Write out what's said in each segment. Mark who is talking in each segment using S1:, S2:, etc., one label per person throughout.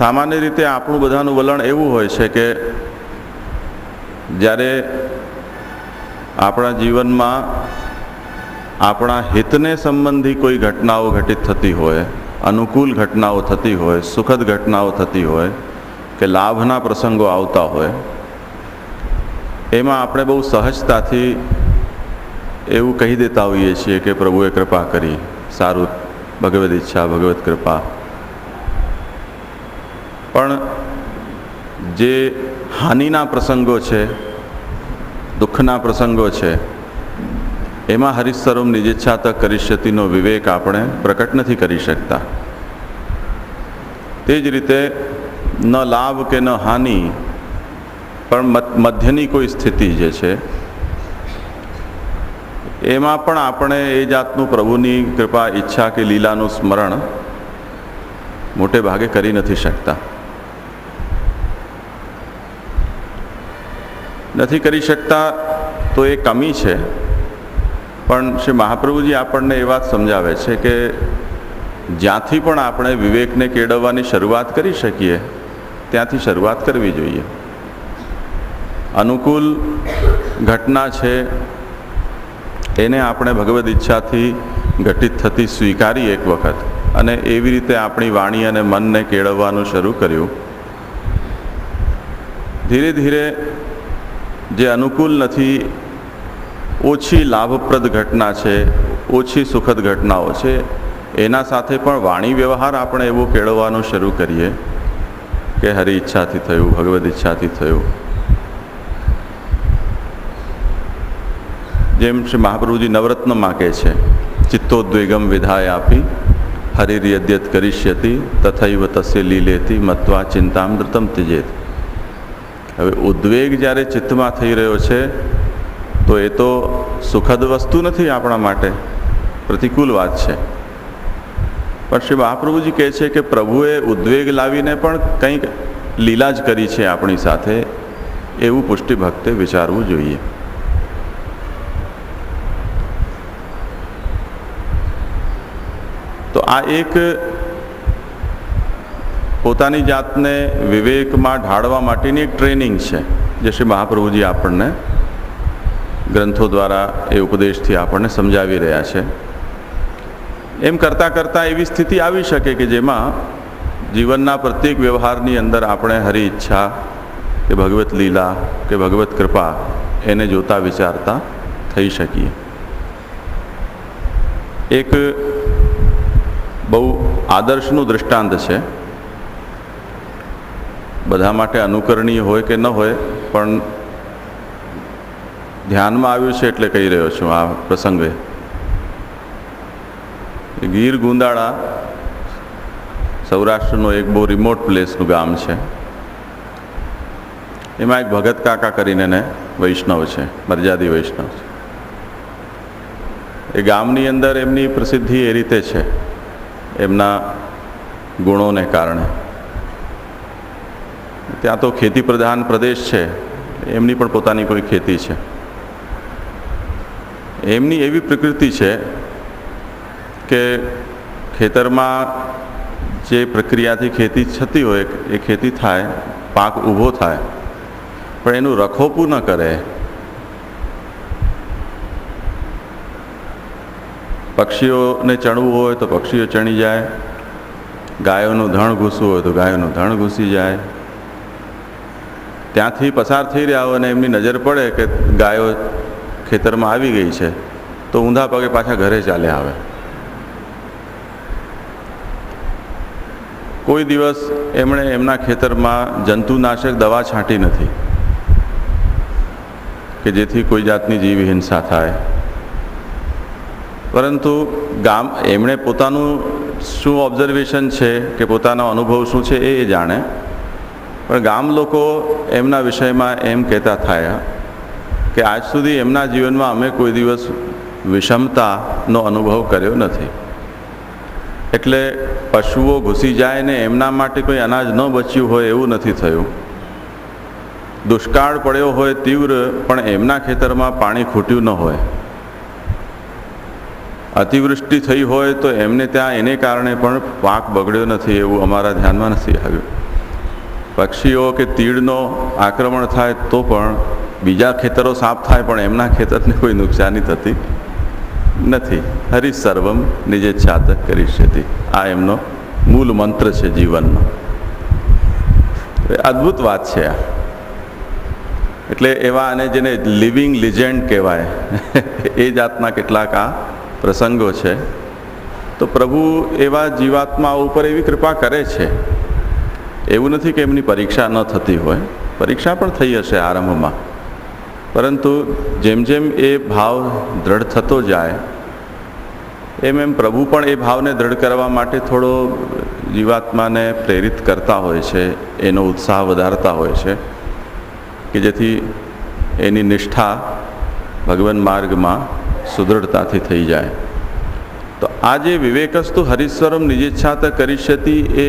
S1: સામાન્ય રીતે આપણું બધાનું વલણ એવું હોય છે કે જ્યારે આપણા જીવનમાં આપણા હિતને સંબંધી કોઈ ઘટનાઓ ઘટિત થતી હોય, અનુકૂળ ઘટનાઓ થતી હોય, સુખદ ઘટનાઓ થતી હોય, કે લાભના પ્રસંગો આવતા હોય, એમાં આપણે બહુ સહજતાથી એવું કહી દેતા હોઈએ છીએ કે પ્રભુએ કૃપા કરી, સારું, ભગવદ ઈચ્છા ભગવત કૃપા પણ જે હાનિના પ્રસંગો છે, દુઃખના પ્રસંગો છે, એમાં હરિસ્વરૂપ નિજેચ્છા તક કરીષ્યતિનો વિવેક આપણે પ્રકટ નથી કરી શકતા. તે જ રીતે ન લાભ કે ન હાનિ, પણ મધ્યની કોઈ સ્થિતિ જે છે, એમાં પણ આપણે એ જાતનું પ્રભુની કૃપા, ઈચ્છા કે લીલાનું સ્મરણ મોટે ભાગે કરી નથી શકતા. નથી કરી શકતા, તો એ કમી છે. પણ શ્રી મહાપ્રભુજી આપણને એ વાત સમજાવે છે કે જ્યાંથી પણ આપણે વિવેકને કેળવવાની શરૂઆત કરી શકીએ, ત્યાંથી શરૂઆત કરવી જોઈએ. અનુકૂળ ઘટના છે, એને આપણે ભગવદ્ ઈચ્છાથી ઘટિત થતી સ્વીકારી એક વખત અને એવી રીતે આપણી વાણી અને મનને કેળવવાનું શરૂ કર્યું. ધીરે ધીરે જે અનુકૂળ નથી, ઓછી લાભપ્રદ ઘટના છે, ઓછી સુખદ ઘટનાઓ છે, એના સાથે પણ વાણી વ્યવહાર આપણે એવો કેળવવાનું શરૂ કરીએ કે હરિ ઈચ્છાથી થયું, ભગવદ ઈચ્છાથી થયું. જેમ શ્રી મહાપ્રભુજી નવરત્ન માગે છે, ચિત્તોદ્વેગમ વિધાય આપી હરિર્યદ્યત કરિષ્યતિ, તથૈવ તસ્ય લીલેતી, મત્વા ચિંતામૃતમ ત્યજેત. હવે ઉદ્વેગ જ્યારે ચિત્તમાં થઈ રહ્યો છે, તો એ તો સુખદ વસ્તુ નથી આપણા માટે. પ્રતિકૂળ વાત છે. પણ શ્રી મહાપ્રભુજી કહે છે કે પ્રભુએ ઉદ્વેગ લાવીને પણ કંઈક લીલા જ કરી છે આપણી સાથે, એવું પુષ્ટિ ભક્તે વિચારવું જોઈએ. તો આ એક પોતાની જાતને વિવેકમાં ઢાળવા માટેની એક ટ્રેનિંગ છે, જે શ્રી મહાપ્રભુજી આપણને ગ્રંથો દ્વારા એ ઉપદેશથી આપણને સમજાવી રહ્યા છે. એમ કરતાં કરતાં એવી સ્થિતિ આવી શકે કે જેમાં જીવનના પ્રત્યેક વ્યવહારની અંદર આપણે હરી ઈચ્છા કે ભગવત લીલા કે ભગવત કૃપા એને જોતા વિચારતા થઈ શકીએ. એક બહુ આદર્શનું દૃષ્ટાંત છે બધા માટે અનુકરણીય હોય કે ન હોય, પણ ધ્યાનમાં આવ્યું છે એટલે કહી રહ્યો છું આ પ્રસંગે. ગીર ગુંદાળા સૌરાષ્ટ્રનું એક બહુ રિમોટ પ્લેસનું ગામ છે. એમાં એક ભગત કાકા કરીને ને વૈષ્ણવ છે, મર્યાદી વૈષ્ણવ છે. એ ગામની અંદર એમની પ્રસિદ્ધિ એ રીતે છે, એમના ગુણોને કારણે. ત્યાં તો ખેતી પ્રધાન પ્રદેશ છે. એમની પણ પોતાની કોઈ ખેતી છે. એમની એવી પ્રકૃતિ છે કે ખેતરમાં જે પ્રક્રિયાથી ખેતી થતી હોય, એ ખેતી થાય, પાક ઊભો થાય, પણ એનું રખોપું ન કરે. પક્ષીઓને ચણવું હોય તો પક્ષીઓ ચણી જાય, ગાયોનું ધણ ઘૂસવું હોય તો ગાયોનું ધણ ઘૂસી જાય ત્યાંથી પસાર થઈ રહ્યા હોય અને એમની નજર પડે કે ગાયો ખેતરમાં આવી ગઈ છે, તો ઊંધા પગે પાછા ઘરે ચાલે આવે. કોઈ દિવસ એમણે એમના ખેતરમાં જંતુનાશક દવા છાંટી નથી, કે જેથી કોઈ જાતની જીવ હિંસા થાય. પરંતુ ગામ, એમણે પોતાનું શું ઓબ્ઝર્વેશન છે કે પોતાનો અનુભવ શું છે એ જાણે. પણ ગામ લોકો એમના વિષયમાં એમ કહેતા થયા કે આજ સુધી એમના જીવનમાં અમે કોઈ દિવસ વિષમતાનો અનુભવ કર્યો નથી. એટલે પશુઓ ઘૂસી જાય ને એમના માટે કોઈ અનાજ ન બચ્યું હોય એવું નથી થયું. દુષ્કાળ પડ્યો હોય તીવ્ર, પણ એમના ખેતરમાં પાણી ખૂટ્યું ન હોય. અતિવૃષ્ટિ થઈ હોય તો એમને ત્યાં એને કારણે પણ પાક બગડ્યો નથી એવું અમારા ધ્યાનમાં નથી આવ્યું. પક્ષીઓ કે તીડનો આક્રમણ થાય તો પણ બીજા ખેતરો સાફ થાય, પણ એમના ખેતરને કોઈ નુકસાની થતી નથી. હરિ સર્વમ નિજે છાતક કરી શતી. આ એમનો મૂળ મંત્ર છે જીવનનો. અદ્ભુત વાત છે આ. એટલે એવા અને જેને લિવિંગ લિજેન્ડ કહેવાય, એ જાતના કેટલાક આ પ્રસંગો છે. તો પ્રભુ એવા જીવાત્મા ઉપર એવી કૃપા કરે છે એવું નથી કે એમની પરીક્ષા ન થતી હોય. પરીક્ષા પણ થઈ હશે આરંભમાં. પરંતુ જેમ જેમ એ ભાવ દ્રઢ થતો જાય, એમ એમ પ્રભુ પણ એ ભાવને દ્રઢ કરવા માટે થોડો જીવાત્માને પ્રેરિત કરતા હોય છે, એનો ઉત્સાહ વધારતા હોય છે, કે જેથી એની નિષ્ઠા ભગવાન માર્ગમાં સુદૃઢતાથી થઈ જાય. તો આ જે વિવેકસ્તુ હરીશ્વરમ કરી કરીષ્યતિ એ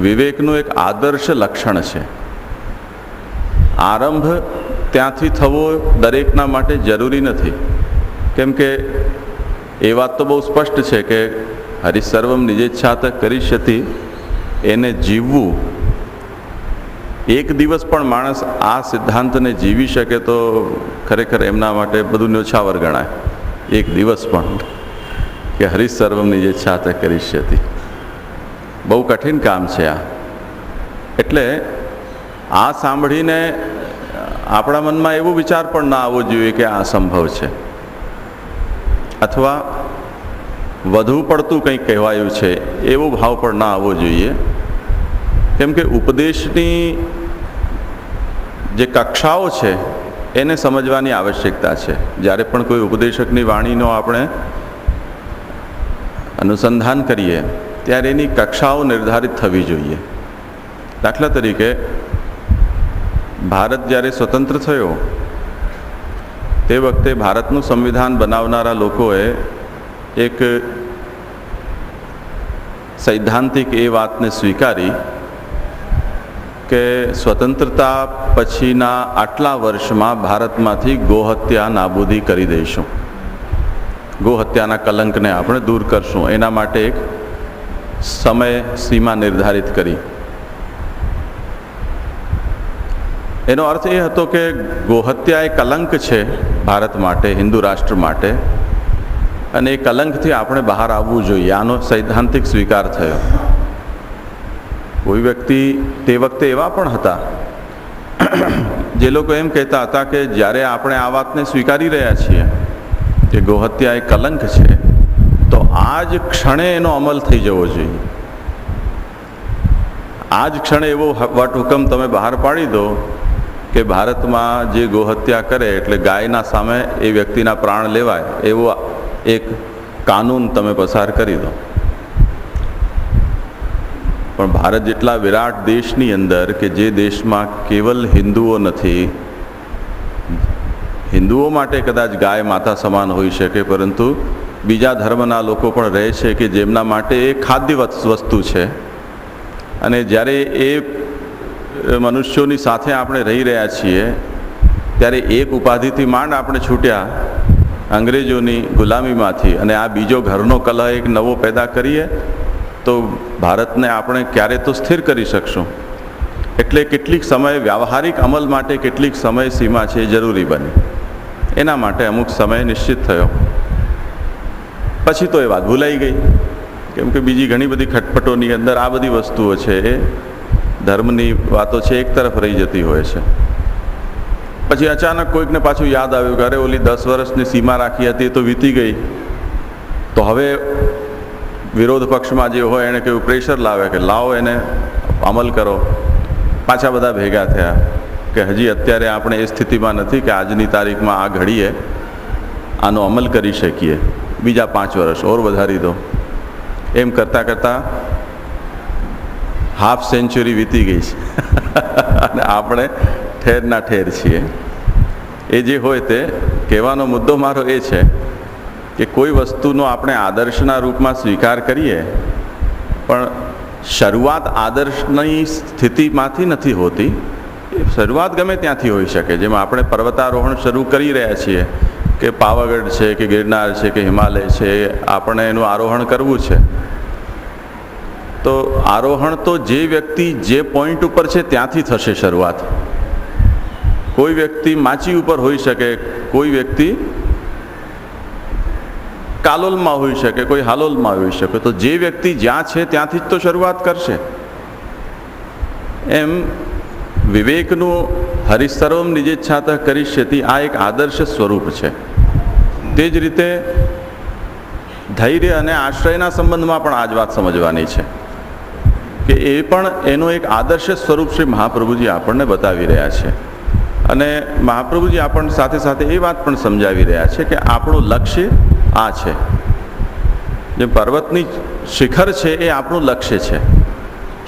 S1: વિવેકનું એક આદર્શ લક્ષણ છે. આરંભ ત્યાંથી થવો દરેકના માટે જરૂરી નથી. કેમ કે એ વાત તો બહુ સ્પષ્ટ છે કે હરિસર્વમ નિજેચ્છાત કરીષ્યતિ, એને જીવવું. એક દિવસ પણ માણસ આ સિદ્ધાંતને જીવી શકે તો ખરેખર એમના માટે બધું ન્યોછાવર ગણાય. એક દિવસ પણ કે હરિસર્વમની જે છાત કરીશ્યતી બહુ કઠિન કામ છે આ. એટલે આ સાંભળીને આપણા મનમાં એવો વિચાર પણ ના આવવો જોઈએ કે આ અસંભવ છે. અથવા વધુ પડતું કંઈક કહેવાયું છે, એવો ભાવ પણ ના આવવો જોઈએ. કેમ કે ઉપદેશની જે કક્ષાઓ છે, એને સમજવાની આવશ્યકતા છે. જ્યારે પણ કોઈ ઉપદેશકની વાણીનો આપણે અનુસંધાન કરીએ ત્યારે એની કક્ષાઓ નિર્ધારિત થવી જોઈએ. દાખલા તરીકે, ભારત જ્યારે સ્વતંત્ર થયો, તે વખતે ભારતનું સંવિધાન બનાવનારા લોકોએ એક સૈદ્ધાંતિક એ વાતને સ્વીકારી કે સ્વતંત્રતા પછીના આટલા વર્ષમાં ભારતમાંથી ગોહત્યા નાબૂદી કરી દઈશું. ગોહત્યાના કલંકને આપણે દૂર કરશું. એના માટે એક સમય સીમા નિર્ધારિત કરી. એનો અર્થ એ હતો કે ગોહત્યા એ કલંક છે ભારત માટે, હિન્દુ રાષ્ટ્ર માટે, અને એ કલંકથી આપણે બહાર આવવું જોઈએ. આનો સૈદ્ધાંતિક સ્વીકાર થયો. કોઈ વ્યક્તિ તે વખતે એવા પણ હતા, જે લોકો એમ કહેતા હતા કે જ્યારે આપણે આ વાતને સ્વીકારી રહ્યા છીએ કે ગોહત્યા એ કલંક છે તો આ જ ક્ષણે એનો અમલ થઈ જવો જોઈએ. આ જ ક્ષણે એવો વટહુકમ તમે બહાર પાડી દો કે ભારતમાં જે ગોહત્યા કરે એટલે ગાયના સામે એ વ્યક્તિના પ્રાણ લેવાય, એવો એક કાનૂન તમે પસાર કરી દો. પણ ભારત જેટલા વિરાટ દેશની અંદર કે જે દેશમાં કેવલ હિન્દુઓ નથી, હિન્દુઓ માટે કદાચ ગાય માતા સમાન હોઈ શકે, પરંતુ બીજા ધર્મના લોકો પણ રહે છે કે જેમના માટે એ ખાદ્ય વસ્તુ છે. અને જ્યારે એ મનુષ્યોની સાથે આપણે રહી રહ્યા છીએ, ત્યારે એક ઉપાધિથી માંડ આપણે છૂટ્યા અંગ્રેજોની ગુલામીમાંથી અને આ બીજો ઘરનો કલહ એક નવો પેદા કરીએ, તો ભારતને આપણે ક્યારે તો સ્થિર કરી શકશું. એટલે કેટલીક સમય વ્યાવહારિક અમલ માટે કેટલીક સમય સીમા છે જરૂરી બની. એના માટે અમુક સમય નિશ્ચિત થયો. પછી તો એ વાત ભૂલાઈ ગઈ. કેમ કે બીજી ઘણી બધી ખટપટોની અંદર આ બધી વસ્તુઓ છે એ ધર્મની વાતો છે એક તરફ રહી જતી હોય છે. પછી અચાનક કોઈકને પાછું યાદ આવ્યું કે અરે ઓલી દસ વર્ષની સીમા રાખી હતી તો વીતી ગઈ. તો હવે વિરોધ પક્ષમાં જે હોય એણે કેવું પ્રેશર લાવે કે લાવો એને, અમલ કરો. પાછા બધા ભેગા થયા કે હજી અત્યારે આપણે એ સ્થિતિમાં નથી કે આજની તારીખમાં આ ઘડીએ આનો અમલ કરી શકીએ. બીજા પાંચ વર્ષ, ઓર વધારી દો. એમ કરતાં કરતાં હાફ સેન્ચુરી વીતી ગઈ છે. અને આપણે ઠેરના ઠેર છીએ. એ જે હોય તે, કહેવાનો મુદ્દો મારો એ છે કે કોઈ વસ્તુનો આપણે આદર્શના રૂપમાં સ્વીકાર કરીએ, પણ શરૂઆત આદર્શની સ્થિતિમાંથી નથી હોતી. શરૂઆત ગમે ત્યાંથી હોઈ શકે, જેમાં આપણે પર્વતારોહણ શરૂ કરી રહ્યા છીએ. કે પાવાગઢ છે, કે ગિરનાર છે, કે હિમાલય છે આપણે એનું આરોહણ કરવું છે. તો આરોહણ તો જે વ્યક્તિ જે પોઈન્ટ ઉપર છે ત્યાંથી થશે શરૂઆત. કોઈ વ્યક્તિ માચી ઉપર હોઈ શકે, કોઈ વ્યક્તિ કાલોલમાં હોઈ શકે, કોઈ હાલોલમાં હોઈ શકે. તો જે વ્યક્તિ જ્યાં છે ત્યાંથી જ તો શરૂઆત કરશે. એમ વિવેકનું હરિસર્વમ નિજેચ્છાત કરિષ્યતિ આ એક આદર્શ સ્વરૂપ છે. તે જ રીતે ધૈર્ય અને આશ્રયના સંબંધમાં પણ આ જ વાત સમજવાની છે કે એ પણ એનું એક આદર્શ સ્વરૂપ શ્રી મહાપ્રભુજી આપણને બતાવી રહ્યા છે. અને મહાપ્રભુજી આપણને સાથે સાથે એ વાત પણ સમજાવી રહ્યા છે કે આપણું લક્ષ્ય આ છે. જે પર્વતની શિખર છે એ આપણું લક્ષ્ય છે.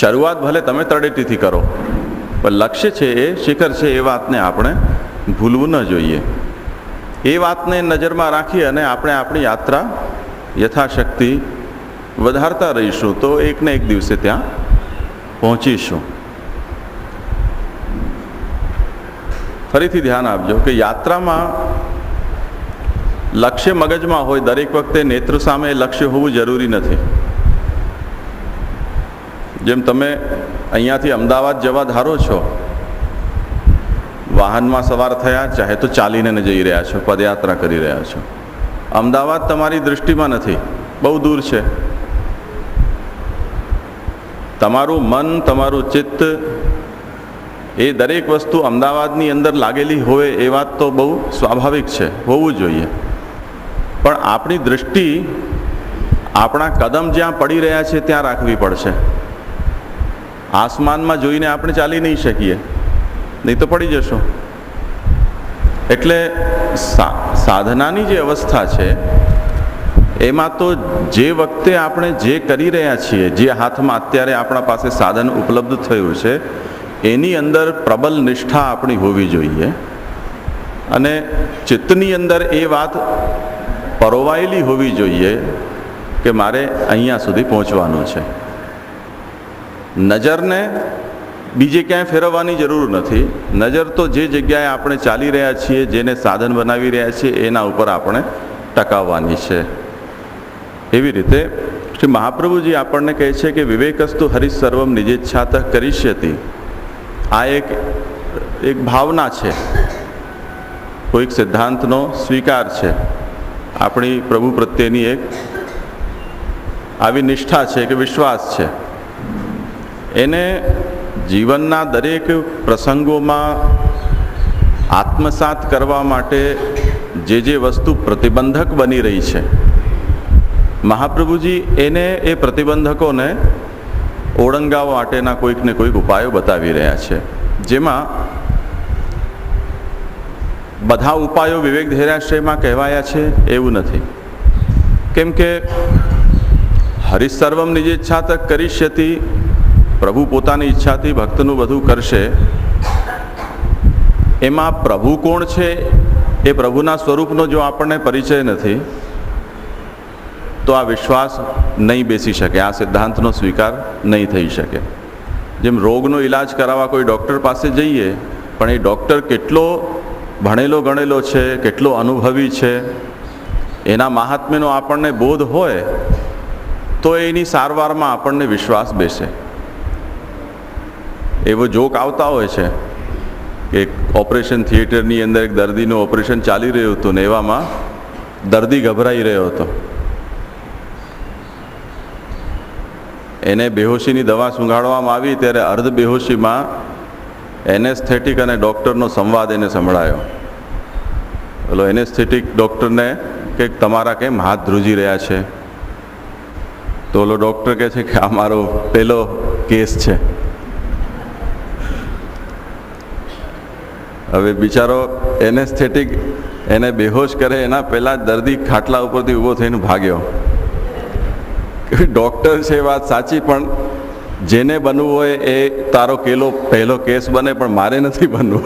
S1: શરૂઆત ભલે તમે તળેટીથી કરો પણ લક્ષ્ય છે એ, શિખર છે એ વાતને આપણે ભૂલવું ન જોઈએ. એ વાતને નજરમાં રાખી અને આપણે આપણી યાત્રા યથાશક્તિ વધારતા રહીશું તો એકને એક દિવસે ત્યાં પહોંચીશું. ફરીથી ધ્યાન આપજો કે યાત્રામાં લક્ષ્ય મગજમાં હોય, દરેક વખતે નેત્ર સામે લક્ષ્ય હોવું જરૂરી નથી. જેમ તમે અહીંયાથી અમદાવાદ જવા ધારો છો, વાહનમાં સવાર થયા, ચાહે તો ચાલીને જઈ રહ્યા છો, પદયાત્રા કરી રહ્યા છો. અમદાવાદ તમારી દૃષ્ટિમાં નથી, બહુ દૂર છે. તમારું મન, તમારું ચિત્ત એ દરેક વસ્તુ અમદાવાદની અંદર લાગેલી હોય એ વાત તો બહુ સ્વાભાવિક છે, હોવું જોઈએ. પણ આપણી દૃષ્ટિ આપણા કદમ જ્યાં પડી રહ્યા છે, ત્યાં રાખવી પડશે. આસમાનમાં જોઈને આપણે ચાલી નહીં શકીએ. નહીં તો પડી જશો. એટલે સાધનાની જે અવસ્થા છે, એમાં તો જે વખતે આપણે જે કરી રહ્યા છીએ, જે હાથમાં અત્યારે આપણા પાસે સાધન ઉપલબ્ધ થયું છે, એની અંદર પ્રબલ નિષ્ઠા આપણી હોવી જોઈએ. અને ચિત્તની અંદર એ વાત પરોવાયેલી હોવી જોઈએ કે મારે અહીંયા સુધી પહોંચવાનું છે. નજરને બીજે ક્યાંય ફેરવવાની જરૂર નથી. નજર તો જે જગ્યાએ આપણે ચાલી રહ્યા છીએ, જેને સાધન બનાવી રહ્યા છીએ, એના ઉપર આપણે ટકાવવાની છે. એવી રીતે શ્રી મહાપ્રભુજી આપણને કહે છે કે વિવેકસ્તુ હરિસર્વમ નિજેચ્છાત કરીશ્યતિ આ એક એક ભાવના છે. કોઈક સિદ્ધાંતનો સ્વીકાર છે. આપણી પ્રભુ પ્રત્યેની એક આવી નિષ્ઠા છે કે વિશ્વાસ છે. એને જીવનના દરેક પ્રસંગોમાં આત્મસાત કરવા માટે જે જે વસ્તુ પ્રતિબંધક બની રહી છે. મહાપ્રભુજી એને એ પ્રતિબંધકોને ઓળંગાવવા માટેના કોઈક ને કોઈક ઉપાયો બતાવી રહ્યા છે. જેમાં બધા ઉપાયો વિવેક ધૈર્યાશ્રયમાં કહેવાયા છે, એવું નથી. કેમ કે હરિસર્વમની જે ઈચ્છા તક કરીશ્યતિ પ્રભુ પોતાની ઈચ્છાથી ભક્તનું બધું કરશે. એમાં પ્રભુ કોણ છે એ પ્રભુના સ્વરૂપનો જો આપણને પરિચય નથી, તો આ વિશ્વાસ નહીં બેસી શકે, આ સિદ્ધાંતનો સ્વીકાર નહીં થઈ શકે. જેમ રોગનો ઈલાજ કરાવવા કોઈ ડૉક્ટર પાસે જઈએ, પણ એ ડૉક્ટર કેટલો ભણેલો ગણેલો છે, કેટલો અનુભવી છે, એના મહાત્મ્યનો આપણને બોધ હોય, તો એની સારવારમાં આપણને વિશ્વાસ બેસે. એવો જોક આવતા હોય છે કે ઓપરેશન થિયેટરની અંદર એક દર્દીનું ઓપરેશન ચાલી રહ્યું હતું ને એવામાં દર્દી ગભરાઈ રહ્યો હતો. એને બેહોશીની દવા સૂંઘાડવામાં આવી ત્યારે અર્ધ બેહોશીમાં એનેસ્થેટિક અને ડૉક્ટરનો સંવાદ એને સંભળાયો. એટલે એનેસ્થેટિક ડૉક્ટરને કે તમારા કેમ હાથ ધ્રુજી રહ્યા છે? તો ઓલો ડૉક્ટર કહે છે કે આ મારો પહેલો કેસ છે. હવે બિચારો એનેસ્થેટિક એને બેહોશ કરે, એના પહેલાં દર્દી ખાટલા ઉપરથી ઊભો થઈને ભાગ્યો. ડૉક્ટર છે વાત સાચી, પણ જેને બનવું હોય એ તારો કેલો, પહેલો કેસ બને, પણ મારે નથી બનવું.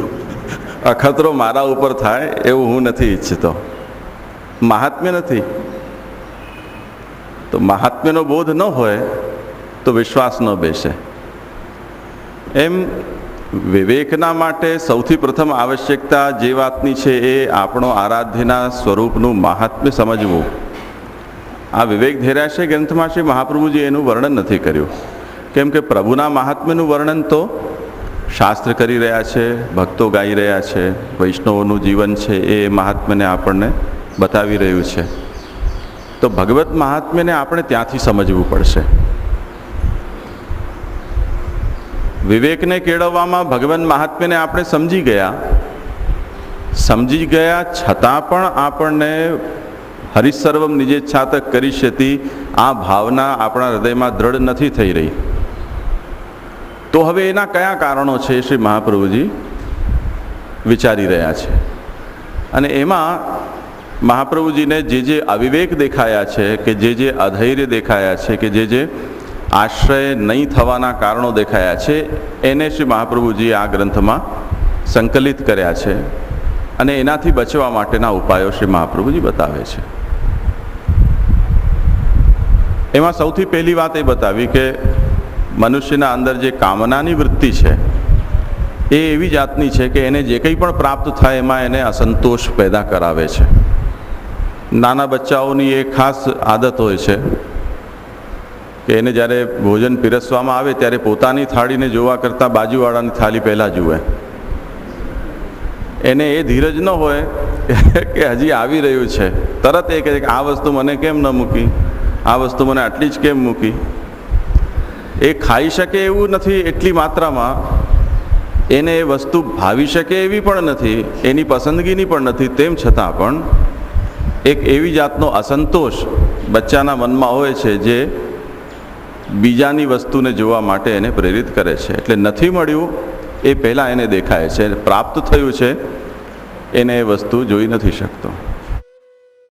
S1: અખતરો મારા ઉપર થાય એવું હું નથી ઈચ્છતો. મહાત્મ્ય નથી. તો મહાત્મ્યનો બોધ ન હોય તો વિશ્વાસ ન બેસે. એમ વિવેકના માટે સૌથી પ્રથમ આવશ્યકતા જે વાતની છે એ આપણો આરાધ્યના સ્વરૂપનું મહાત્મ્ય સમજવું. આ વિવેક ધૈર્યાશય ગ્રંથમાં શ્રી મહાપ્રભુજી એનું વર્ણન નથી કર્યું. કેમ કે પ્રભુના મહાત્મ્યનું વર્ણન તો શાસ્ત્ર કરી રહ્યા છે, ભક્તો ગાઈ રહ્યા છે, વૈષ્ણવોનું જીવન છે એ મહાત્મ્યને આપણને બતાવી રહ્યું છે. તો ભગવત મહાત્મ્યને આપણે ત્યાંથી સમજવું પડશે. વિવેકને કેળવવામાં ભગવાન મહાત્મ્યને આપણે સમજી ગયા. સમજી ગયા છતાં પણ આપણને હરિસર્વમ છાતક કરી શતી આ ભાવના આપણા હૃદયમાં દ્રઢ નથી થઈ રહી. તો હવે એના કયા કારણો છે શ્રી મહાપ્રભુજી વિચારી રહ્યા છે. અને એમાં મહાપ્રભુજીને જે જે અવિવેક દેખાયા છે કે જે જે અધૈર્ય દેખાયા છે કે જે જે આશ્રય નહીં થવાના કારણો દેખાયા છે, એને શ્રી મહાપ્રભુજીએ આ ગ્રંથમાં સંકલિત કર્યા છે અને એનાથી બચવા માટેના ઉપાયો શ્રી મહાપ્રભુજી બતાવે છે. એમાં સૌથી પહેલી વાત એ બતાવી કે મનુષ્યના અંદર જે કામનાની વૃત્તિ છે, એ એવી જાતની છે કે એને જે કંઈ પણ પ્રાપ્ત થાય એમાં એને અસંતોષ પેદા કરાવે છે. નાના બચ્ચાઓની એ ખાસ આદત હોય છે કે એને જ્યારે ભોજન પીરસવામાં આવે ત્યારે પોતાની થાળીને જોવા કરતાં બાજુવાળાની થાળી પહેલાં જુએ. એને એ ધીરજ ન હોય કે હજી આવી રહ્યું છે. તરત એ કહે કે આ વસ્તુ મને કેમ ન મૂકી? આ વસ્તુ મને આટલી જ કેમ મૂકી? એ ખાઈ શકે એવું નથી એટલી માત્રામાં. એને એ વસ્તુ ભાવી શકે એવી પણ નથી, એની પસંદગીની પણ નથી. તેમ છતાં પણ એક એવી જાતનો અસંતોષ બચ્ચાના મનમાં હોય છે જે બીજાની વસ્તુને જોવા માટે એને પ્રેરિત કરે છે. એટલે નથી મળ્યું એ પહેલાં એને દેખાય છે. પ્રાપ્ત થયું છે, એને એ વસ્તુ જોઈ નથી શકતો.